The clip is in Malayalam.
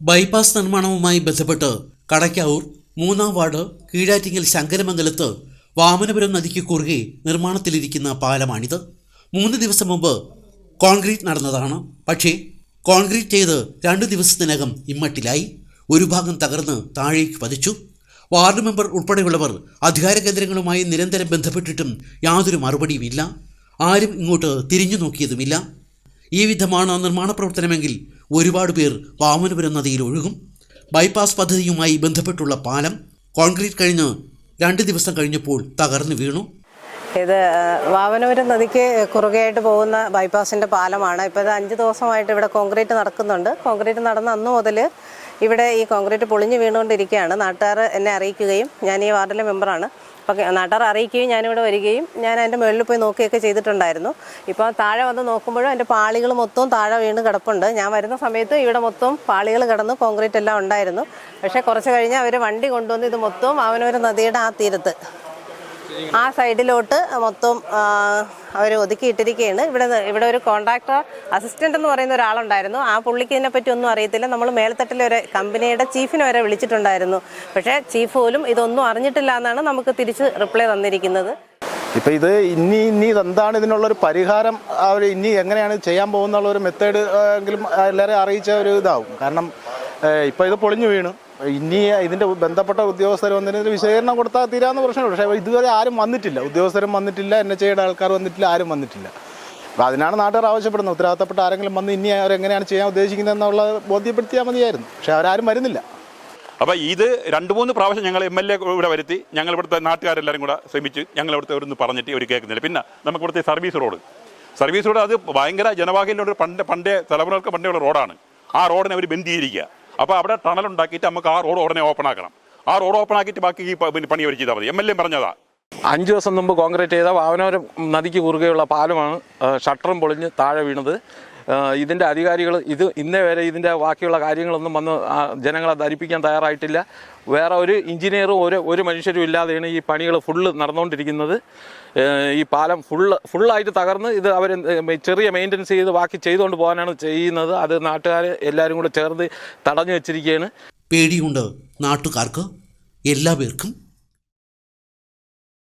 ബൈപ്പാസ് നിർമ്മാണവുമായി ബന്ധപ്പെട്ട് കടയ്ക്കാവൂർ മൂന്നാം വാർഡ് കീഴാറ്റിങ്ങൽ ശങ്കരമംഗലത്ത് വാമനപുരം നദിക്ക് കുറുകെ നിർമ്മാണത്തിലിരിക്കുന്ന പാലമാണിത്. മൂന്ന് ദിവസം മുമ്പ് കോൺക്രീറ്റ് നടന്നതാണ്. പക്ഷേ കോൺക്രീറ്റ് ചെയ്ത് രണ്ട് ദിവസത്തിനകം ഇമ്മട്ടിലായി. ഒരു ഭാഗം തകർന്ന് താഴേക്ക് പതിച്ചു. വാർഡ് മെമ്പർ ഉൾപ്പെടെയുള്ളവർ അധികാര കേന്ദ്രങ്ങളുമായി നിരന്തരം ബന്ധപ്പെട്ടിട്ടും യാതൊരു മറുപടിയുമില്ല. ആരും ഇങ്ങോട്ട് തിരിഞ്ഞു നോക്കിയതുമില്ല ഈ വിധമാണ് നിർമ്മാണ പ്രവർത്തനമെങ്കിൽ ഒരുപാട് പേർ വാമനപുരം നദിയിൽ ഒഴുകും. ബൈപ്പാസ് പദ്ധതിയുമായി ബന്ധപ്പെട്ടുള്ള പാലം കോൺക്രീറ്റ് കഴിഞ്ഞ് രണ്ട് ദിവസം കഴിഞ്ഞപ്പോൾ തകർന്നു വീണു. ഇത് ആ, വാമനപുരം നദിക്ക് കുറുകയായിട്ട് പോകുന്ന ബൈപ്പാസിന്റെ പാലമാണ്. ഇപ്പോൾ ഇത് അഞ്ച് ദിവസമായിട്ട് ഇവിടെ കോൺക്രീറ്റ് നടക്കുന്നുണ്ട്. കോൺക്രീറ്റ് നടന്ന അന്ന് മുതൽ ഇവിടെ ഈ കോൺക്രീറ്റ് പൊളിഞ്ഞു വീണുകൊണ്ടിരിക്കുകയാണ്. നാട്ടുകാർ എന്നെ അറിയിക്കുകയും ഞാൻ ഈ വാർഡിലെ മെമ്പറാണ്. അപ്പോൾ നാട്ടാർ അറിയിക്കുകയും ഞാനിവിടെ വരികയും ഞാൻ അതിന്റെ മുകളിൽ പോയി നോക്കുകയൊക്കെ ചെയ്തിട്ടുണ്ടായിരുന്നു. ഇപ്പോൾ താഴെ വന്ന് നോക്കുമ്പോഴും അതിന്റെ പാളികൾ മൊത്തവും താഴെ വീണ് കിടപ്പുണ്ട്. ഞാൻ വരുന്ന സമയത്ത് ഇവിടെ മൊത്തം പാളികൾ കിടന്ന് കോൺക്രീറ്റ് എല്ലാം ഉണ്ടായിരുന്നു. പക്ഷേ കുറച്ച് കഴിഞ്ഞ് അവർ വണ്ടി കൊണ്ടുവന്ന് ഇത് മൊത്തവും അവനൊരു നദിയുടെ ആ തീരത്ത് ആ സൈഡിലോട്ട് മൊത്തം അവർ ഒതുക്കിയിട്ടിരിക്കുകയാണ് ഇവിടെ ഇവിടെ ഒരു കോൺട്രാക്ടർ അസിസ്റ്റന്റ് എന്ന് പറയുന്ന ഒരാളുണ്ടായിരുന്നു. ആ പുള്ളിക്ക് ഇതിനെപ്പറ്റി ഒന്നും അറിയത്തില്ല. നമ്മൾ മേൽത്തട്ടിലെ ഒരു കമ്പനിയുടെ ചീഫിനെ വരെ വിളിച്ചിട്ടുണ്ടായിരുന്നു. പക്ഷേ ചീഫ് പോലും ഇതൊന്നും അറിഞ്ഞിട്ടില്ല എന്നാണ് നമുക്ക് തിരിച്ച് റിപ്ലൈ തന്നിരിക്കുന്നത്. ഇപ്പം ഇത് ഇനി ഇനി ഇതെന്താണ് ഇതിനുള്ളൊരു പരിഹാരം? അവർ ഇനി എങ്ങനെയാണ് ചെയ്യാൻ പോകുന്നുള്ള ഒരു മെത്തേഡ് എങ്കിലും എല്ലാവരെയും അറിയിച്ച ഒരു ഇതാവും. കാരണം ഇപ്പം ഇത് പൊളിഞ്ഞു വീണു. ഇനി ഇതിന്റെ ബന്ധപ്പെട്ട ഉദ്യോഗസ്ഥർ വന്നതിന് വിശദീകരണം കൊടുത്താൽ തീരാന്ന് പ്രശ്നമുള്ളൂ. പക്ഷേ ഇതുവരെ ആരും വന്നിട്ടില്ല. ഉദ്യോഗസ്ഥരും വന്നിട്ടില്ല എൻ എച്ച് ഐയുടെ ആൾക്കാർ വന്നിട്ടില്ല ആരും വന്നിട്ടില്ല. അപ്പോൾ അതിനാണ് നാട്ടുകാർ ആവശ്യപ്പെടുന്നത്. ഉത്തരവാദിത്തപ്പെട്ട ആരെങ്കിലും വന്ന് ഇനി അവരെങ്ങനെയാണ് ചെയ്യാൻ ഉദ്ദേശിക്കുന്നതെന്നുള്ളത് ബോധ്യപ്പെടുത്തിയാൽ മതിയായിരുന്നു. പക്ഷേ അവരാരും വരുന്നില്ല. അപ്പോൾ ഇത് രണ്ട് മൂന്ന് പ്രാവശ്യം ഞങ്ങൾ എം എൽ എ ഇവിടെ വരുത്തി. ഞങ്ങൾ ഇവിടുത്തെ നാട്ടുകാരെല്ലാവരും കൂടെ ശ്രമിച്ച്. ഞങ്ങൾ ഇവിടുത്തെ ഒരു പറഞ്ഞിട്ട് ഒരു കേൾക്കുന്നില്ല. പിന്നെ നമുക്ക് ഇവിടുത്തെ സർവീസ് റോഡ്. സർവീസ് റോഡ് അത് ഭയങ്കര ജനവാഹിലുള്ള ഒരു പണ്ട് പണ്ടേ തലമുറകൾക്ക് പണ്ടേ ഉള്ള റോഡാണ്. ആ റോഡിനെ അവർ ബന്ധിയിരിക്കുക. അപ്പോൾ അവിടെ ടണൽ ഉണ്ടാക്കിയിട്ട് നമുക്ക് ആ റോഡ് ഉടനെ ഓപ്പൺ ആക്കണം. ആ റോഡ് ഓപ്പൺ ആക്കിയിട്ട് ബാക്കി ഈ പണി അവർ ചെയ്താൽ മതി. എം എൽ എ പറഞ്ഞതാ. അഞ്ച് ദിവസം മുമ്പ് കോൺക്രീറ്റ് ചെയ്ത വാവനോരം നദിക്ക് കുറുകെയുള്ള പാലമാണ് ഷട്ടറും പൊളിഞ്ഞ് താഴെ വീണത്. ഇതിന്റെ അധികാരികൾ ഇത് ഇന്നേ വരെ ഇതിന്റെ ബാക്കിയുള്ള കാര്യങ്ങളൊന്നും വന്ന് ജനങ്ങളെ ധരിപ്പിക്കാൻ തയ്യാറായിട്ടില്ല. വേറെ ഒരു എഞ്ചിനീയറും ഒരു ഒരു മനുഷ്യരും ഇല്ലാതെയാണ് ഈ പണികൾ ഫുള്ള് നടന്നുകൊണ്ടിരിക്കുന്നത്. ഈ പാലം ഫുള്ള് ഫുള്ളായിട്ട് തകർന്ന് ഇത് അവർ ചെറിയ മെയിന്റനൻസ് ചെയ്ത് ബാക്കി ചെയ്തുകൊണ്ട് പോകാനാണ് ചെയ്യുന്നത്. അത് നാട്ടുകാർ എല്ലാവരും കൂടെ ചേർന്ന് തടഞ്ഞു വെച്ചിരിക്കുകയാണ്. പേടിയുണ്ട് നാട്ടുകാർക്ക് എല്ലാ പേർക്കും